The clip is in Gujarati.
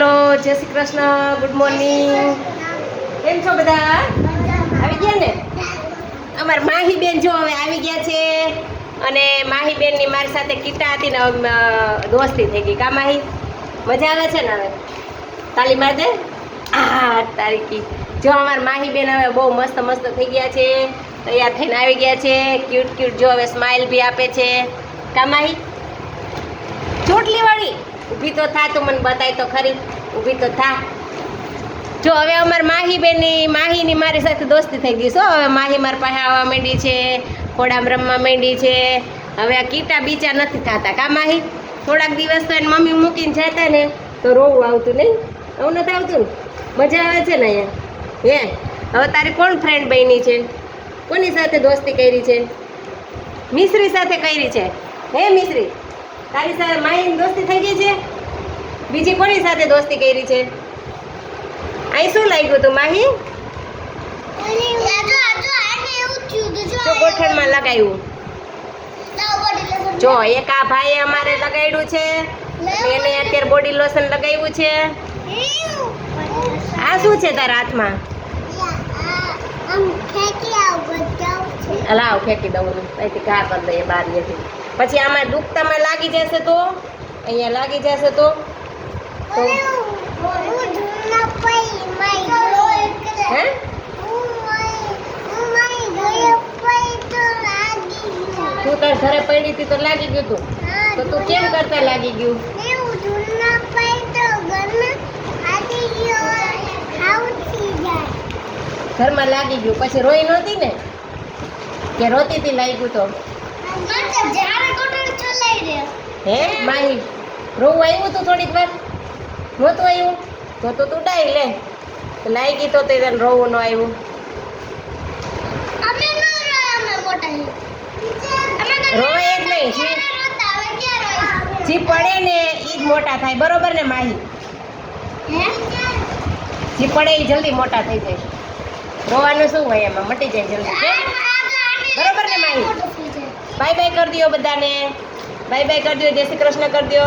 હેલો, જય શ્રી કૃષ્ણ ગુડ મોર્નિંગ કેમ છો બધા? આવી ગયા ને? અમારા માહી બેન જો હવે આવી ગયા છે. અને માહી બેનની મારી સાથે કીટા હતી ને દોસ્તી થઈ ગઈ. કા માહી? મજા આવે છે ને હવે? તાલી મારજે આ તારીખી જો અમારા માહી બેન હવે બહુ મસ્ત મસ્ત થઈ ગયા છે. તૈયાર થઈને આવી ગયા છે. ક્યુટ ક્યુટ જો હવે સ્માઇલ બી આપે છે. કા માહી? ચોટલી વાળી ઊભી તો થા તું મને બતાય તો ખરી. ઊભી તો થા. જો હવે અમારે માહી બેનની માહીની મારી સાથે દોસ્તી થઈ ગઈ શું હવે માહી મારી પાસે આવવા માંડી છે, ખોડામ રમવા માંડી છે. હવે આ કીટા બીચા નથી થતા. કા માહી? થોડાક દિવસ તો એને મમ્મી મૂકીને જતા ને, તો રોવું આવતું નહીં? આવું નથી આવતું? ને મજા આવે છે ને અહીંયા? હે? હવે તારી કોણ ફ્રેન્ડ બની છે? કોની સાથે દોસ્તી કરી છે? મિશ્રી સાથે કરી છે? હે મિશ્રી? તારી સાથે માહીની દોસ્તી થઈ ગઈ છે? બીજી કોની સાથે દોસ્તી કરી છે? અહીં શું લાગ્યું તું, માહી? જો ગોઠણમાં લગાવ્યું જો, એક આ ભાઈએ અમારે લગાવ્યું છે. એને અત્યારે બોડી લોશન લગાવ્યું છે. આ શું છે તારા હાથમાં? લાવ ફેંકી દઉં અહીંથી ઘા કરી દઈએ બારીએથી પછી આમાં દુખતામાં લાગી જશે તો? અહીંયા લાગી જશે તો? હે? તું તાર ઘરે પડી હતી તો લાગી ગયું તું. તો તું કેમ કરતા લાગી ગયું? ઘરમાં લાગી ગયું. પછી રોઈ નહોતી ને? કે રોતી હતી લાગ્યું તો? હે, માહી, રોવું આવ્યું તું થોડીક વાર? નહોતું આવ્યું? તો તો તું ડાઈ લે લાગી તો તે તને રોવું ન આવ્યું. રોવાય જ નહીં, જી. પડે ને એ જ મોટા થાય. બરોબર ને, માહી? જી પડે એ જલ્દી મોટા થઈ જાય. રોવાનું શું હોય એમાં? મટી જાય જલ્દી ને માહી બાય બાય કરી દો બધાને. બાય બાય કરી દો જય શ્રી કૃષ્ણ કરી દો